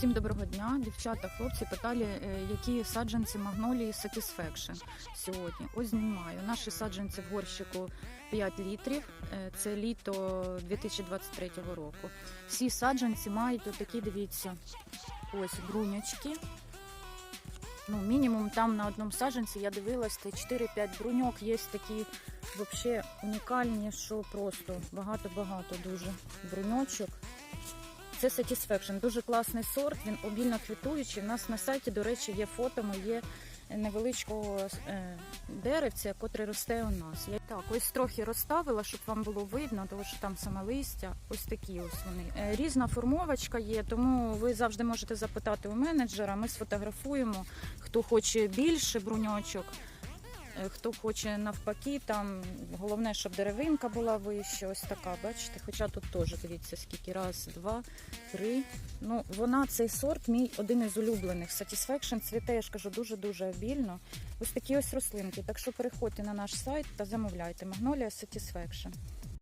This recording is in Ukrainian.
Всім доброго дня, дівчата, хлопці питали, е, які саджанці магнолії Satisfaction сьогодні. Ось знімаю. Наші саджанці в горщику 5 літрів. Е, Це літо 2023 року. Всі саджанці мають отакі, дивіться, ось бруньочки. Ну, мінімум там на одному саджанці я дивилась, це 4-5 бруньок. Є такі взагалі унікальні, що просто багато-багато дуже бруньочок. Це Satisfaction, дуже класний сорт, він обільно квітуючий. У нас на сайті, до речі, є фото моє невеличкого е, деревця, котре росте у нас. Я так ось трохи розставила, щоб вам було видно, тому що там саме листя. Ось такі ось вони. Е, Різна формовочка є, тому ви завжди можете запитати у менеджера. Ми сфотографуємо, хто хоче більше бруньочок. Е, Хто хоче навпаки, там головне, щоб деревинка була вища, ось така, бачите. Хоча тут теж дивіться, скільки раз, два, три. Ну, вона цей сорт, мій один із улюблених. Satisfaction цвіте, я ж кажу, дуже-дуже обільно. Ось такі ось рослинки. Так що переходьте на наш сайт та замовляйте. Магнолія Satisfaction.